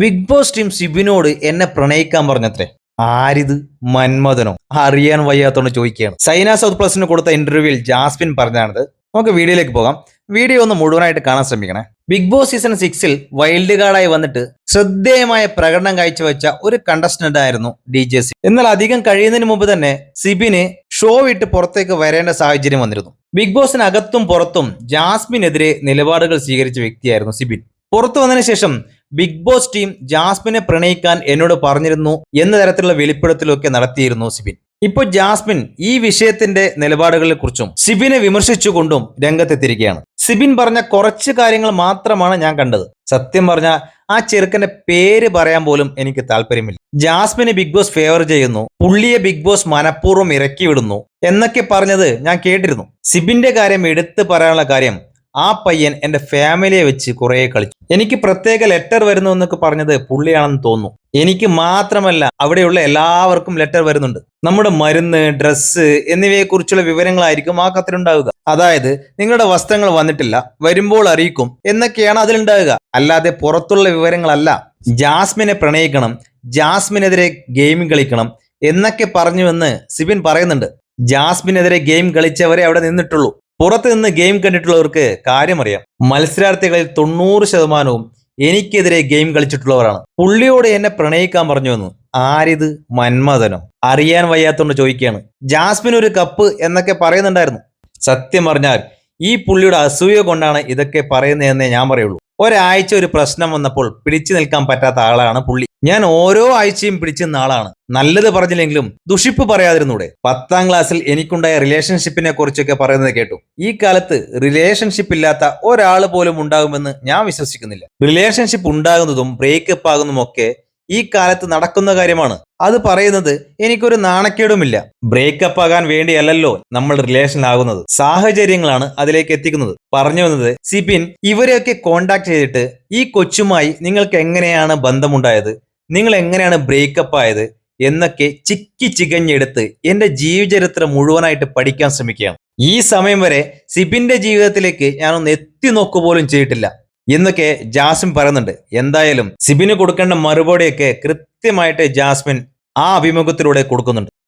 Big boss team സിബിനോട് എന്നെ പ്രണയിക്കാൻ പറഞ്ഞത്രേ. ആരിത്? മന്മഥനോ? അറിയാൻ വയ്യാത്തോണ്ട് ചോദിക്കുകയാണ്. സൈന സൗത്ത് പ്ലസിന് കൊടുത്ത ഇന്റർവ്യൂവിൽ ജാസ്മിൻ പറഞ്ഞാണിത്. നമുക്ക് വീഡിയോയിലേക്ക് പോകാം. വീഡിയോ ഒന്ന് മുഴുവനായിട്ട് കാണാൻ ശ്രമിക്കണേ. ബിഗ് ബോസ് സീസൺ സിക്സിൽ വൈൽഡ് കാർഡായി വന്നിട്ട് ശ്രദ്ധേയമായ പ്രകടനം കാഴ്ചവെച്ച ഒരു കണ്ടസ്റ്റന്റ് ആയിരുന്നു ഡി ജെ സി. എന്നാൽ അധികം കഴിയുന്നതിന് മുമ്പ് തന്നെ സിബിന് ഷോ വിട്ട് പുറത്തേക്ക് വരേണ്ട സാഹചര്യം വന്നിരുന്നു. ബിഗ് ബോസിനകത്തും പുറത്തും ജാസ്മിനെതിരെ നിലപാടുകൾ സ്വീകരിച്ച വ്യക്തിയായിരുന്നു സിബിൻ. പുറത്തു വന്നതിന് ശേഷം ബിഗ് ബോസ് ടീം ജാസ്മിനെ പ്രണയിക്കാൻ എന്നോട് പറഞ്ഞിരുന്നു എന്ന തരത്തിലുള്ള വെളിപ്പെടുത്തലൊക്കെ നടത്തിയിരുന്നു സിബിൻ. ഇപ്പോൾ ജാസ്മിൻ ഈ വിഷയത്തിന്റെ നിലപാടുകളെ കുറിച്ചും സിബിനെ വിമർശിച്ചുകൊണ്ടും രംഗത്തെത്തിയിരിക്കുകയാണ്. സിബിൻ പറഞ്ഞ കുറച്ച് കാര്യങ്ങൾ മാത്രമാണ് ഞാൻ കണ്ടത്. സത്യം പറഞ്ഞ ആ ചെറുക്കന്റെ പേര് പറയാൻ പോലും എനിക്ക് താല്പര്യമില്ല. ജാസ്മിനെ ബിഗ് ബോസ് ഫേവർ ചെയ്യുന്നു പുള്ളിയെ ബിഗ് ബോസ് മനഃപൂർവം ഇറക്കി വിടുന്നു എന്നൊക്കെ പറഞ്ഞത് ഞാൻ കേട്ടിരുന്നു. സിബിന്റെ കാര്യം എടുത്തു പറയാനുള്ള കാര്യം ആ പയ്യൻ എന്റെ ഫാമിലിയെ വെച്ച് കുറെ കളിച്ചു. എനിക്ക് പ്രത്യേക ലെറ്റർ വരുന്നു എന്നൊക്കെ പറഞ്ഞത് പുള്ളിയാണെന്ന് തോന്നുന്നു. എനിക്ക് മാത്രമല്ല അവിടെയുള്ള എല്ലാവർക്കും ലെറ്റർ വരുന്നുണ്ട്. നമ്മുടെ മരുന്ന് ഡ്രസ്സ് എന്നിവയെക്കുറിച്ചുള്ള വിവരങ്ങളായിരിക്കും ആ കത്തിലുണ്ടാവുക. അതായത് നിങ്ങളുടെ വസ്ത്രങ്ങൾ വന്നിട്ടില്ല വരുമ്പോൾ അറിയിക്കും എന്നൊക്കെയാണ് അതിലുണ്ടാവുക. അല്ലാതെ പുറത്തുള്ള വിവരങ്ങളല്ല. ജാസ്മിനെ പ്രണയിക്കണം ജാസ്മിനെതിരെ ഗെയിം കളിക്കണം എന്നൊക്കെ പറഞ്ഞുവെന്ന് സിബിൻ പറയുന്നുണ്ട്. ജാസ്മിനെതിരെ ഗെയിം കളിച്ചവരെ അവിടെ നിന്നിട്ടുള്ളൂ. പുറത്ത് നിന്ന് ഗെയിം കണ്ടിട്ടുള്ളവർക്ക് കാര്യമറിയാം. മത്സരാർത്ഥികളിൽ തൊണ്ണൂറ് ശതമാനവും എനിക്കെതിരെ ഗെയിം കളിച്ചിട്ടുള്ളവരാണ്. പുള്ളിയോട് എന്നെ പ്രണയിക്കാൻ പറഞ്ഞു വന്നു ആരിത്? മന്മഥനോ. അറിയാൻ വയ്യാത്തോണ്ട് ചോദിക്കുകയാണ്. ജാസ്മിൻ ഒരു കപ്പ് എന്നൊക്കെ പറയുന്നുണ്ടായിരുന്നു. സത്യം പറഞ്ഞാൽ ഈ പുള്ളിയുടെ അസൂയ കൊണ്ടാണ് ഇതൊക്കെ പറയുന്നതെന്നേ ഞാൻ പറയുള്ളൂ. ഒരാഴ്ച ഒരു പ്രശ്നം വന്നപ്പോൾ പിടിച്ചു നിൽക്കാൻ പറ്റാത്ത ആളാണ് പുള്ളി. ഞാൻ ഓരോ ആഴ്ചയും പിടിച്ചു നിന്ന ആളാണ്. നല്ലത് പറഞ്ഞില്ലെങ്കിലും ദുഷിപ്പ് പറയാതിരുന്നൂടെ. പത്താം ക്ലാസ്സിൽ എനിക്കുണ്ടായ റിലേഷൻഷിപ്പിനെ കുറിച്ചൊക്കെ പറയുന്നത് കേട്ടു. ഈ കാലത്ത് റിലേഷൻഷിപ്പ് ഇല്ലാത്ത ഒരാൾ പോലും ഉണ്ടാകുമെന്ന് ഞാൻ വിശ്വസിക്കുന്നില്ല. റിലേഷൻഷിപ്പ് ഉണ്ടാകുന്നതും ബ്രേക്കപ്പ് ആകുന്നതും ഒക്കെ ഈ കാലത്ത് നടക്കുന്ന കാര്യമാണ്. അത് പറയുന്നത് എനിക്കൊരു നാണക്കേടുമില്ല. ബ്രേക്കപ്പ് ആകാൻ വേണ്ടിയല്ലല്ലോ നമ്മൾ റിലേഷൻ ആകുന്നത്. സാഹചര്യങ്ങളാണ് അതിലേക്ക് എത്തിക്കുന്നത്. പറഞ്ഞു വന്നത് സിപിൻ ഇവരെയൊക്കെ കോണ്ടാക്ട് ചെയ്തിട്ട് ഈ കൊച്ചുമായി നിങ്ങൾക്ക് എങ്ങനെയാണ് ബന്ധമുണ്ടായത്? നിങ്ങൾ എങ്ങനെയാണ് ബ്രേക്കപ്പ് ആയത്? എന്നൊക്കെ ചിക്കി ചികഞ്ഞെടുത്ത് എന്റെ ജീവചരിത്രം മുഴുവനായിട്ട് പഠിക്കാൻ ശ്രമിക്കുകയാണ്. ഈ സമയം വരെ സിബിന്റെ ജീവിതത്തിലേക്ക് ഞാനൊന്ന് എത്തി നോക്കു പോലും ചെയ്തിട്ടില്ല. എന്നൊക്കെ ജാസ്മിൻ പറയുന്നുണ്ട്. എന്തായാലും സിബിന് കൊടുക്കേണ്ട മറുപടിയൊക്കെ കൃത്യമായിട്ട് ജാസ്മിൻ ആ അഭിമുഖത്തിലൂടെ കൊടുക്കുന്നുണ്ട്.